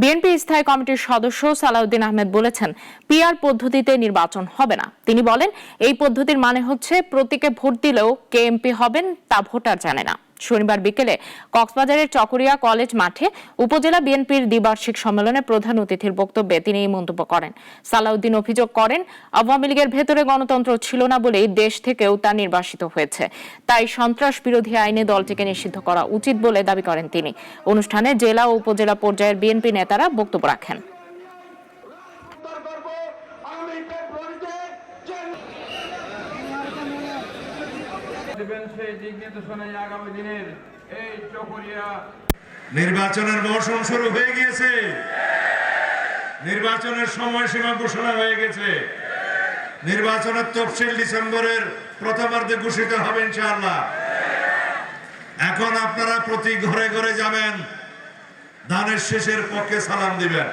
BNP স্থায়ী কমিটির সদস্য সালাউদ্দিন আহমেদ বলেছেন, পিআর পদ্ধতিতে নির্বাচন হবে না। তিনি বলেন, এই পদ্ধতির মানে হচ্ছে প্রতীকে ভোট দিলেও কে এমপি হবেন তা ভোটার জানে না। শনিবার বিকেলে কক্সবাজারের চকরিয়া কলেজ মাঠে উপজেলা বিএনপির দ্বিবার্ষিক সম্মেলনে প্রধান অতিথির বক্তব্যে তিনি এই মন্তব্য করেন। সালাউদ্দিন অভিযোগ করেন, আওয়ামী লীগের ভেতরে গণতন্ত্র ছিল না বলেই দেশ থেকেও তা নির্বাসিত হয়েছে। তাই সন্ত্রাস বিরোধী আইনে দলটিকে নিষিদ্ধ করা উচিত বলে দাবি করেন তিনি। অনুষ্ঠানে জেলা ও উপজেলা পর্যায়ের বিএনপি নেতারা বক্তব্য রাখেন। দেবেন সেই দিক নির্দেশনায় আগামী দিনের এই চকরিয়া নির্বাচনের মৌসুম শুরু হয়ে গিয়েছে। নির্বাচনের সময়সীমা ঘোষণা হয়ে গেছে। নির্বাচনের তফসিল ডিসেম্বরের প্রথমার্ধে ঘোষিত হবে ইনশাআল্লাহ। এখন আপনারা প্রতি ঘরে ঘরে যাবেন। ধানের শেষের পক্ষে সালাম দিবেন।